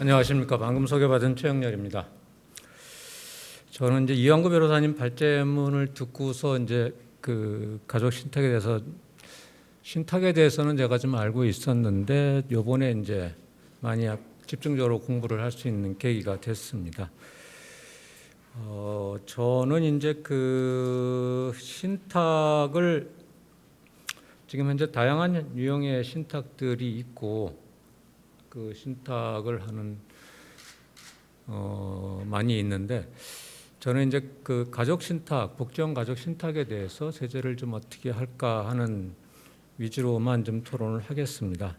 안녕하십니까. 방금 소개받은 최영렬입니다. 저는 이제 이완구 변호사님 발제문을 듣고서 이제 그 가족 신탁에 대해서 신탁에 대해서는 제가 좀 알고 있었는데 요번에 이제 많이 집중적으로 공부를 할 수 있는 계기가 됐습니다. 어, 저는 이제 그 신탁을 지금 현재 다양한 유형의 신탁들이 있고 그 신탁을 하는 어, 많이 있는데 저는 이제 그 가족 신탁, 복지원 가족 신탁에 대해서 세제를 좀 어떻게 할까 하는 위주로만 좀 토론을 하겠습니다.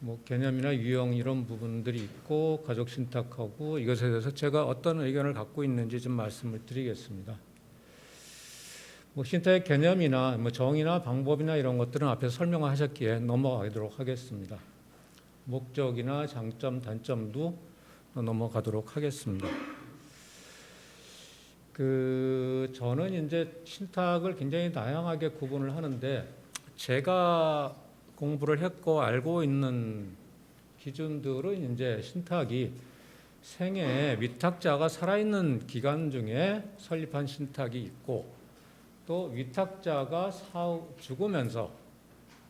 뭐 개념이나 유형 이런 부분들이 있고 가족 신탁하고 이것에 대해서 제가 어떤 의견을 갖고 있는지 좀 말씀을 드리겠습니다. 뭐 신탁의 개념이나 뭐 정의나 방법이나 이런 것들은 앞에서 설명하셨기에 넘어가도록 하겠습니다. 목적이나 장점, 단점도 넘어가도록 하겠습니다. 그 저는 이제 신탁을 굉장히 다양하게 구분을 하는데 제가 공부를 했고 알고 있는 기준들은 이제 신탁이 생애 위탁자가 살아있는 기간 중에 설립한 신탁이 있고 또 위탁자가 죽으면서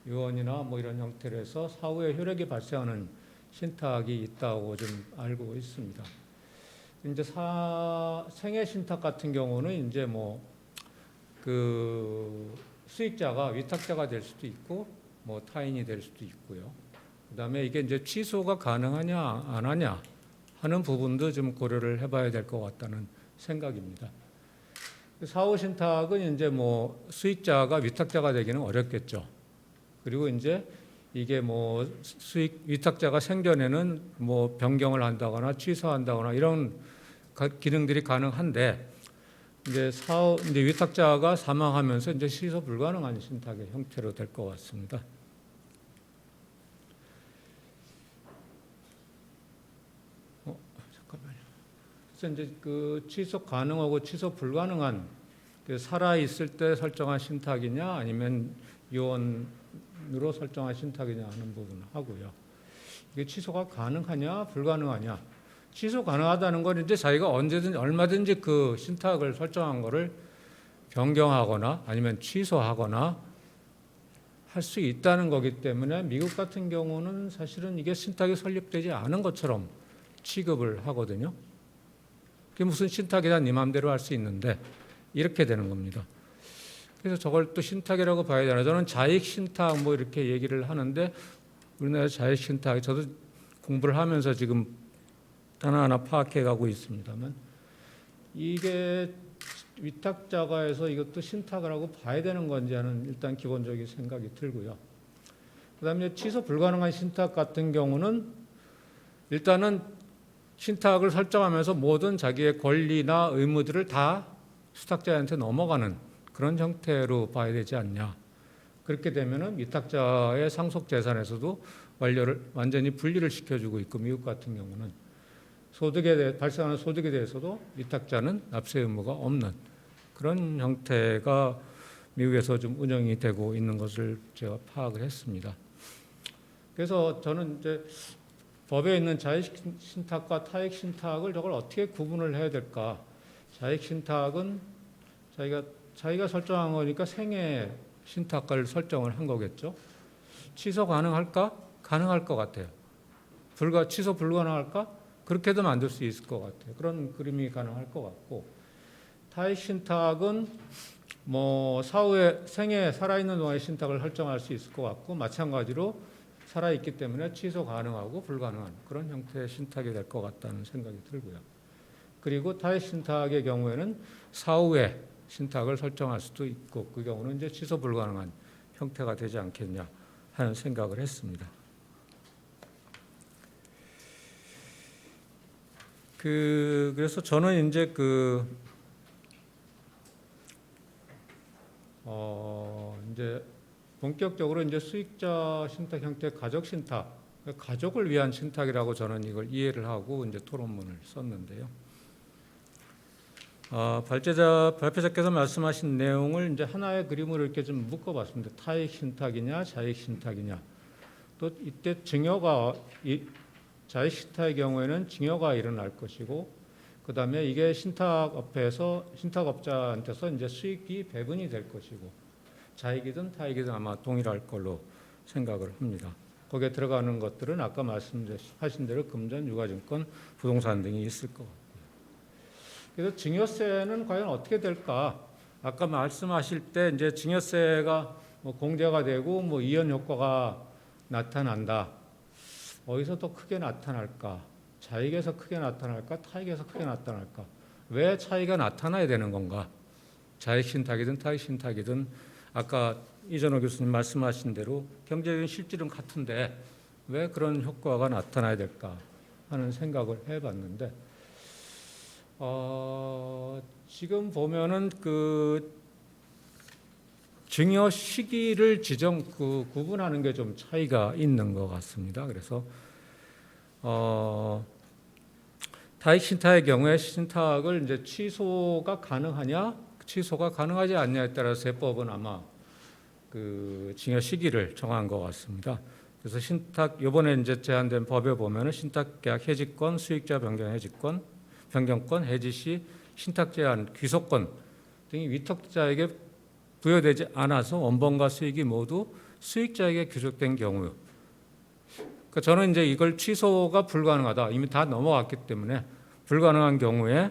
유언이나 뭐 이런 형태로 해서 사후에 효력이 발생하는 신탁이 있다고 좀 알고 있습니다. 이제 사, 생애 신탁 같은 경우는 이제 뭐 그 수익자가 위탁자가 될 수도 있고 뭐 타인이 될 수도 있고요. 그다음에 이게 이제 취소가 가능하냐 안 하냐 하는 부분도 좀 고려를 해봐야 될 것 같다는 생각입니다. 사후 신탁은 이제 뭐 수익자가 위탁자가 되기는 어렵겠죠. 그리고 이제 이게 뭐 수익 위탁자가 생전에는 뭐 변경을 한다거나 취소한다거나 이런 가- 기능들이 가능한데 이제 사후 이제 위탁자가 사망하면서 이제 취소 불가능한 신탁의 형태로 될 것 같습니다. 어 잠깐만요. 그래서 이제 그 취소 가능하고 취소 불가능한 그 살아 있을 때 설정한 신탁이냐 아니면 요원 으로 설정한 신탁이냐 하는 부분 하고요. 이게 취소가 가능하냐 불가능하냐. 취소 가능하다는 건 이제 자기가 언제든지 얼마든지 그 신탁을 설정한 거를 변경하거나 아니면 취소하거나 할 수 있다는 거기 때문에 미국 같은 경우는 사실은 이게 신탁이 설립되지 않은 것처럼 취급을 하거든요. 그게 무슨 신탁이다 네 마음대로 할 수 있는데 이렇게 되는 겁니다. 그래서 저걸 또 신탁이라고 봐야 되나? 저는 자익 신탁 뭐 이렇게 얘기를 하는데 우리나라 자익 신탁 저도 공부를 하면서 지금 하나하나 파악해 가고 있습니다만 이게 위탁자가 해서 이것도 신탁을 하고 봐야 되는 건지 하는 일단 기본적인 생각이 들고요. 그다음에 취소 불가능한 신탁 같은 경우는 일단은 신탁을 설정하면서 모든 자기의 권리나 의무들을 다 수탁자한테 넘어가는 그런 형태로 봐야 되지 않냐. 그렇게 되면은 위탁자의 상속 재산에서도 완료를 완전히 분리를 시켜주고 있고 미국 같은 경우는 소득에 대해 발생하는 소득에 대해서도 위탁자는 납세 의무가 없는 그런 형태가 미국에서 좀 운영이 되고 있는 것을 제가 파악을 했습니다. 그래서 저는 이제 법에 있는 자익 신탁과 타익 신탁을 저걸 어떻게 구분을 해야 될까? 자익 신탁은 자기가 자기가 설정한 거니까 생애 신탁을 설정을 한 거겠죠. 취소 가능할까? 가능할 것 같아요. 불가 취소 불가능할까? 그렇게도 만들 수 있을 것 같아요. 그런 그림이 가능할 것 같고 타익 신탁은 뭐 사후에 생에 살아있는 동안의 신탁을 설정할 수 있을 것 같고 마찬가지로 살아있기 때문에 취소 가능하고 불가능한 그런 형태의 신탁이 될 것 같다는 생각이 들고요. 그리고 타익 신탁의 경우에는 사후에 신탁을 설정할 수도 있고 그 경우는 이제 취소 불가능한 형태가 되지 않겠냐 하는 생각을 했습니다. 그 그래서 저는 이제 그 어, 이제 본격적으로 이제 수익자 신탁 형태 가족 신탁, 가족을 위한 신탁이라고 저는 이걸 이해를 하고 이제 토론문을 썼는데요. 어, 발제자 발표자께서 말씀하신 내용을 이제 하나의 그림으로 이렇게 좀 묶어봤습니다. 타익 신탁이냐, 자익 신탁이냐. 또 이때 증여가 이, 자의 신탁의 경우에는 증여가 일어날 것이고 그 다음에 이게 신탁업에서 신탁업자한테서 이제 수익이 배분이 될 것이고 자익이든 타익이든 아마 동일할 걸로 생각을 합니다. 거기에 들어가는 것들은 아까 말씀하신 대로 금전, 유가증권, 부동산 등이 있을 것 같고요. 그래서 증여세는 과연 어떻게 될까? 아까 말씀하실 때 이제 증여세가 뭐 공제가 되고 뭐 이연 효과가 나타난다. 어디서 더 크게 나타날까? 자익에서 크게 나타날까? 타익에서 크게 나타날까? 왜 차이가 나타나야 되는 건가? 자익 신탁이든 타익 신탁이든 아까 이전호 교수님 말씀하신 대로 경제적인 실질은 같은데 왜 그런 효과가 나타나야 될까 하는 생각을 해봤는데 어, 지금 보면은 그 증여 시기를 지정 그 구분하는 게 좀 차이가 있는 것 같습니다. 그래서 어, 타익 신탁의 경우에 신탁을 이제 취소가 가능하냐, 취소가 가능하지 않냐에 따라서 세법은 아마 그 증여 시기를 정한 것 같습니다. 그래서 신탁 이번에 이제 제한된 법에 보면은 신탁 계약 해지권, 수익자 변경 해지권, 변경권, 해지 시 신탁 제한, 귀속권 등이 위탁자에게 부여되지 않아서 원본과 수익이 모두 수익자에게 귀속된 경우. 그러니까 저는 이제 이걸 취소가 불가능하다. 이미 다 넘어갔기 때문에 불가능한 경우에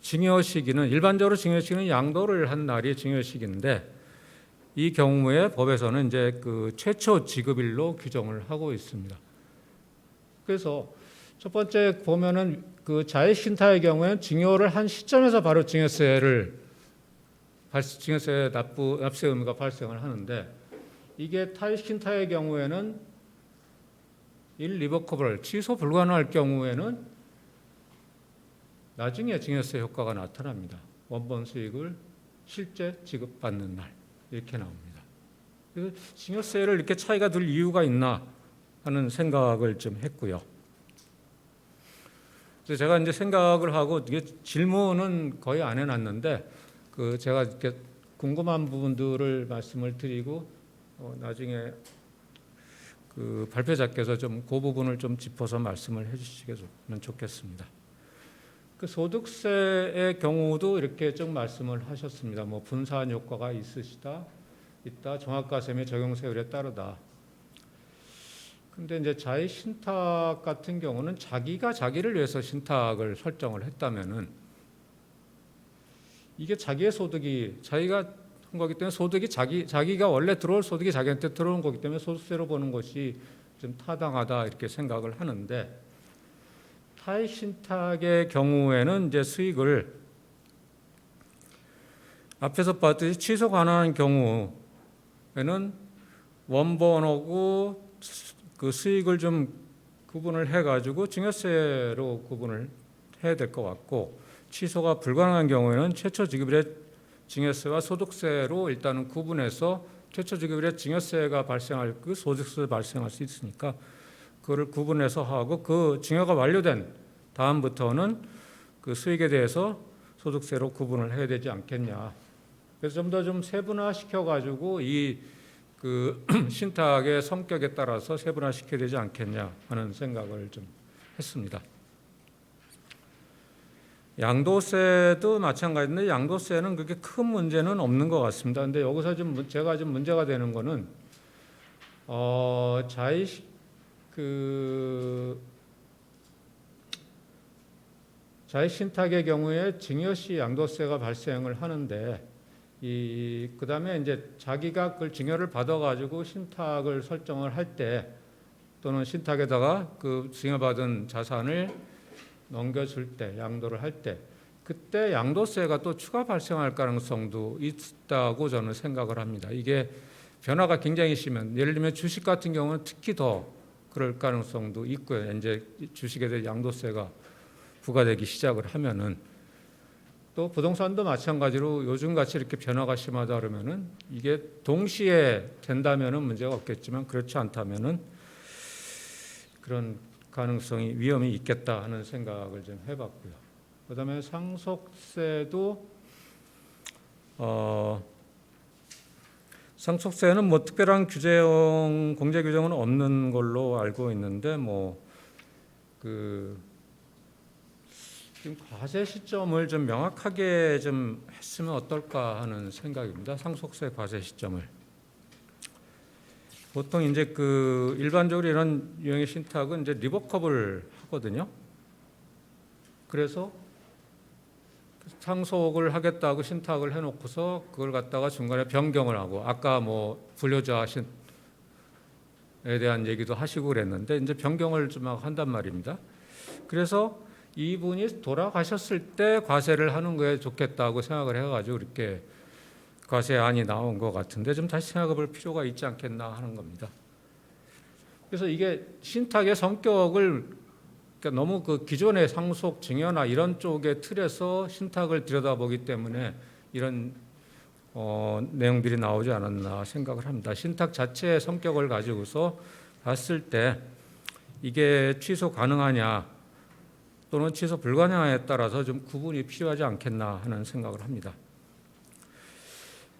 증여 시기는 일반적으로 증여 시기는 양도를 한 날이 증여 시기인데 이 경우에 법에서는 이제 그 최초 지급일로 규정을 하고 있습니다. 그래서 첫 번째 보면은 그 자의 신탁의 경우에는 증여를 한 시점에서 바로 증여세를 발- 증여세 납부 납세 의무가 발생을 하는데 이게 타의 신탁의 경우에는 일리버커블 취소 불가능할 경우에는 나중에 증여세 효과가 나타납니다. 원본 수익을 실제 지급받는 날 이렇게 나옵니다. 그래서 증여세를 이렇게 차이가 들 이유가 있나 하는 생각을 좀 했고요. 그래서 제가 이제 생각을 하고 이게 질문은 거의 안 해놨는데 그 제가 이렇게 궁금한 부분들을 말씀을 드리고 어 나중에 그 발표자께서 좀 그 부분을 좀 짚어서 말씀을 해주시면 좋겠습니다. 그 소득세의 경우도 이렇게 좀 말씀을 하셨습니다. 뭐 분산 효과가 있으시다, 있다, 종합과세의 적용세율에 따르다. 근데 이제 자의 신탁 같은 경우는 자기가 자기를 위해서 신탁을 설정을 했다면은 이게 자기의 소득이 자기가 한 거기 때문에 소득이 자기 자기가 원래 들어올 소득이 자기한테 들어온 거기 때문에 소득세로 보는 것이 좀 타당하다 이렇게 생각을 하는데 타의 신탁의 경우에는 이제 수익을 앞에서 봤듯이 취소 가능한 경우에는 원본하고 그 수익을 좀 구분을 해가지고 증여세로 구분을 해야 될 것 같고 취소가 불가능한 경우에는 최초 지급일의 증여세와 소득세로 일단은 구분해서 최초 지급일의 증여세가 발생할 그 소득세 발생할 수 있으니까 그거를 구분해서 하고 그 증여가 완료된 다음부터는 그 수익에 대해서 소득세로 구분을 해야 되지 않겠냐. 그래서 좀 더 좀 세분화 시켜가지고 이 그 신탁의 성격에 따라서 세분화 시켜야 되지 않겠냐 하는 생각을 좀 했습니다. 양도세도 마찬가지인데 양도세는 그렇게 큰 문제는 없는 것 같습니다. 근데 여기서 좀 문- 제가 좀 문제가 되는 거는 어 자의 시- 그 자의 신탁의 경우에 증여시 양도세가 발생을 하는데 이 그다음에 이제 자기가 그걸 증여를 받아가지고 신탁을 설정을 할 때 또는 신탁에다가 그 증여받은 자산을 넘겨줄 때 양도를 할 때 그때 양도세가 또 추가 발생할 가능성도 있다고 저는 생각을 합니다. 이게 변화가 굉장히 심한 예를 들면 주식 같은 경우는 특히 더 그럴 가능성도 있고요. 이제 주식에 대해 양도세가 부과되기 시작을 하면은 또 부동산도 마찬가지로 요즘 같이 이렇게 변화가 심하다 그러면은 이게 동시에 된다면은 문제가 없겠지만 그렇지 않다면은 그런 가능성이 위험이 있겠다 하는 생각을 좀 해봤고요. 그다음에 상속세도 어 상속세는 뭐 특별한 규제형 공제 규정은 없는 걸로 알고 있는데 뭐그 지금 과세 시점을 좀 명확하게 좀 했으면 어떨까 하는 생각입니다. 상속세 과세 시점을. 보통 이제 그 일반적으로 이런 유형의 신탁은 이제 리버컵을 하거든요. 그래서 상속을 하겠다고 신탁을 해놓고서 그걸 갖다가 중간에 변경을 하고 아까 뭐 불효자 신에 대한 얘기도 하시고 그랬는데 이제 변경을 좀 한단 말입니다. 그래서 이분이 돌아가셨을 때 과세를 하는 거에 좋겠다고 생각을 해가지고 이렇게 과세안이 나온 것 같은데 좀 다시 생각해 볼 필요가 있지 않겠나 하는 겁니다. 그래서 이게 신탁의 성격을 그러니까 너무 그 기존의 상속 증여나 이런 쪽의 틀에서 신탁을 들여다보기 때문에 이런 어, 내용들이 나오지 않았나 생각을 합니다. 신탁 자체의 성격을 가지고서 봤을 때 이게 취소 가능하냐 또는 취소 불가능하냐에 따라서 좀 구분이 필요하지 않겠나 하는 생각을 합니다.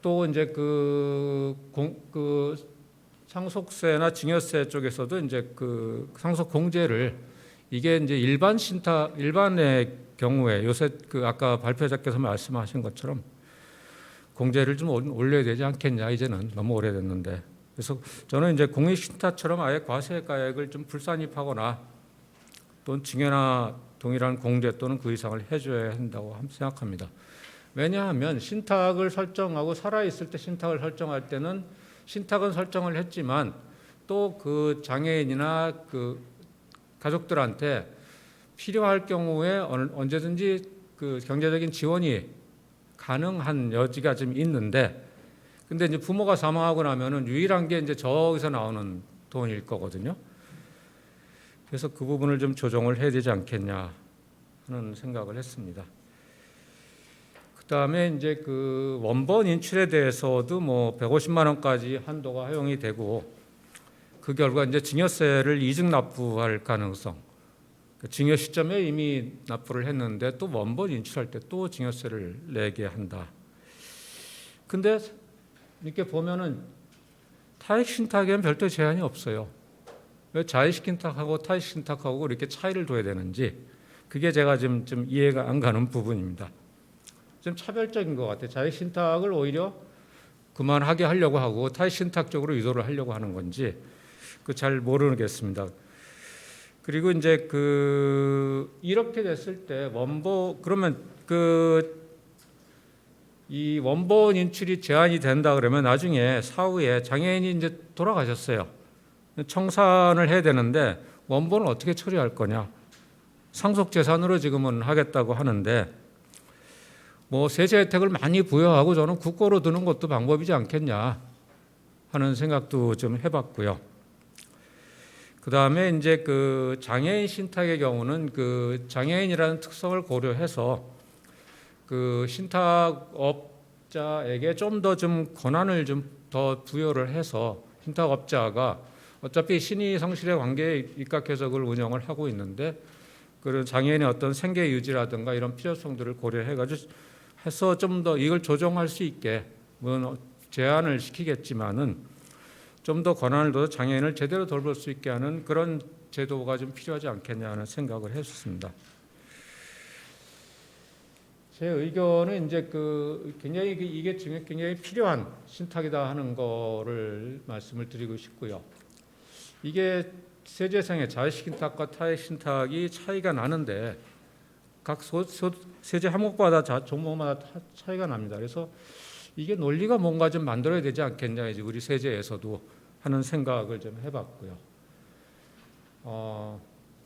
또 이제 그, 공, 그 상속세나 증여세 쪽에서도 이제 그 상속 공제를 이게 이제 일반 신탁 일반의 경우에 요새 그 아까 발표자께서 말씀하신 것처럼 공제를 좀 올- 올려야 되지 않겠냐 이제는 너무 오래됐는데 그래서 저는 이제 공익 신탁처럼 아예 과세가액을 좀 불산입하거나 또는 증여나 동일한 공제 또는 그 이상을 해줘야 한다고 함- 생각합니다. 왜냐하면 신탁을 설정하고 살아 있을 때 신탁을 설정할 때는 신탁은 설정을 했지만 또 그 장애인이나 그 가족들한테 필요할 경우에 언- 언제든지 그 경제적인 지원이 가능한 여지가 좀 있는데 근데 이제 부모가 사망하고 나면은 유일한 게 이제 저기서 나오는 돈일 거거든요. 그래서 그 부분을 좀 조정을 해야 되지 않겠냐 하는 생각을 했습니다. 그다음에 이제 그 원본 인출에 대해서도 뭐 150만 원까지 한도가 허용이 되고 그 결과 이제 증여세를 이직 납부할 가능성. 그 증여 시점에 이미 납부를 했는데 또 원본 인출할 때 또 증여세를 내게 한다. 근데 이렇게 보면은 타액 신탁에는 별도 제한이 없어요. 왜 자의식 신탁하고 타의식 신탁하고 이렇게 차이를 둬야 되는지 그게 제가 지금 좀 이해가 안 가는 부분입니다. 좀 차별적인 것 같아요. 자의식 신탁을 오히려 그만하게 하려고 하고 타의식 신탁 쪽으로 유도를 하려고 하는 건지 그 잘 모르겠습니다. 그리고 이제 그 이렇게 됐을 때 원보 그러면 그 이 원본 인출이 제한이 된다 그러면 나중에 사후에 장애인이 이제 돌아가셨어요. 청산을 해야 되는데 원본을 어떻게 처리할 거냐? 상속 재산으로 지금은 하겠다고 하는데 뭐 세제 혜택을 많이 부여하고 저는 국고로 드는 것도 방법이지 않겠냐 하는 생각도 좀 해봤고요. 그 다음에 이제 그 장애인 신탁의 경우는 그 장애인이라는 특성을 고려해서 그 신탁업자에게 좀 더좀 권한을 좀 더 부여를 해서 신탁업자가 어차피 신의 성실의 관계에 입각해서 그걸 운영을 하고 있는데 그런 장애인의 어떤 생계 유지라든가 이런 필요성들을 고려해가지고 해서 좀 더 이걸 조정할 수 있게 뭐 제한을 시키겠지만은 좀 더 권한을 둬서 장애인을 제대로 돌볼 수 있게 하는 그런 제도가 좀 필요하지 않겠냐 하는 생각을 했습니다. 제 의견은 이제 그 굉장히 그 이게 굉장히 필요한 신탁이다 하는 거를 말씀을 드리고 싶고요. 이게 세제상의 자의식 신탁과 타의 신탁이 차이가 나는데 각 소, 소, 세제 항목마다 자, 종목마다 타- 차이가 납니다. 그래서 이게 논리가 뭔가 좀 만들어야 되지 않겠냐 이제 우리 세제에서도 하는 생각을 좀 해봤고요. 어,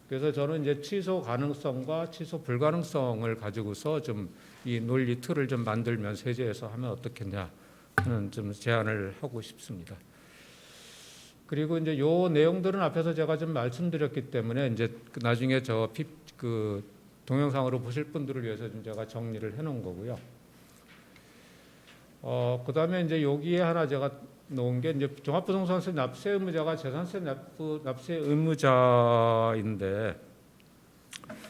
그래서 저는 이제 취소 가능성과 취소 불가능성을 가지고서 좀 이 논리 틀을 좀 만들면 세제에서 하면 어떻겠냐 하는 좀 제안을 하고 싶습니다. 그리고 이제 요 내용들은 앞에서 제가 좀 말씀드렸기 때문에 이제 그 나중에 저 그 동영상으로 보실 분들을 위해서 좀 제가 정리를 해 놓은 거고요. 어 그다음에 이제 여기에 하나 제가 놓은 게 이제 종합부동산세 납세 의무자가 재산세 납부 납세 의무자인데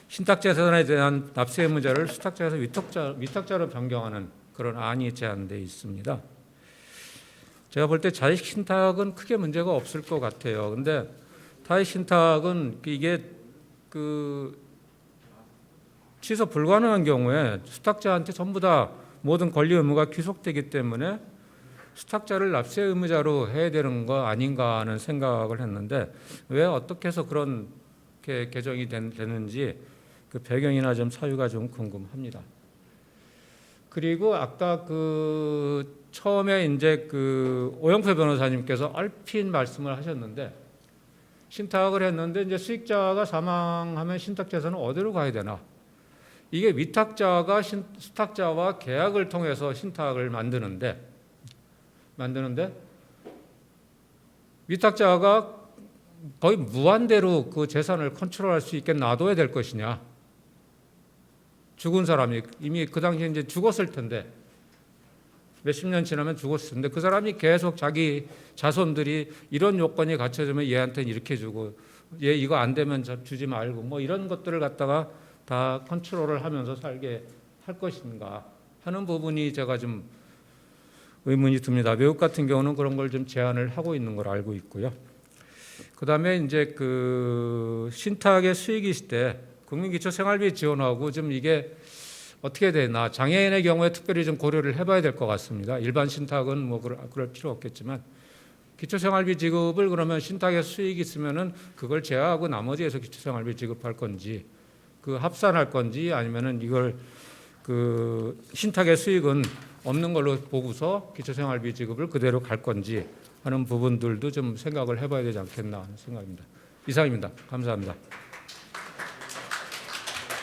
신탁 재산에 대한 납세 의무자를 수탁자에서 위탁자 위탁자로 변경하는 그런 안이 제안돼 있습니다. 제가 볼 때 자식 신탁은 크게 문제가 없을 것 같아요. 근데 타의 신탁은 이게 그 취소 불가능한 경우에 수탁자한테 전부 다 모든 권리 의무가 귀속되기 때문에 수탁자를 납세 의무자로 해야 되는 거 아닌가 하는 생각을 했는데 왜 어떻게 해서 그런 게 개정이 된, 되는지 그 배경이나 좀 사유가 좀 궁금합니다. 그리고 아까 그 처음에 이제 그 오영표 변호사님께서 얼핏 말씀을 하셨는데 신탁을 했는데 이제 수익자가 사망하면 신탁 재산은 어디로 가야 되나? 이게 위탁자가 신, 수탁자와 계약을 통해서 신탁을 만드는데 만드는데 위탁자가 거의 무한대로 그 재산을 컨트롤할 수 있게 놔둬야 될 것이냐? 죽은 사람이 이미 그 당시에 이제 죽었을 텐데 몇십 년 지나면 죽었을 텐데 그 사람이 계속 자기 자손들이 이런 요건이 갖춰지면 얘한테는 이렇게 주고 얘 이거 안 되면 저 주지 말고 뭐 이런 것들을 갖다가 다 컨트롤을 하면서 살게 할 것인가 하는 부분이 제가 좀 의문이 듭니다. 외국 같은 경우는 그런 걸 좀 제한을 하고 있는 걸 알고 있고요. 그다음에 이제 그 신탁의 수익이 있을 때 국민기초생활비 지원하고 좀 이게 어떻게 되나 장애인의 경우에 특별히 좀 고려를 해봐야 될 것 같습니다. 일반 신탁은 뭐 그럴, 그럴 필요 없겠지만 기초생활비 지급을 그러면 신탁의 수익이 있으면은 그걸 제하고 나머지에서 기초생활비 지급할 건지 그 합산할 건지 아니면은 이걸 그 신탁의 수익은 없는 걸로 보고서 기초생활비 지급을 그대로 갈 건지 하는 부분들도 좀 생각을 해봐야 되지 않겠나 하는 생각입니다. 이상입니다. 감사합니다.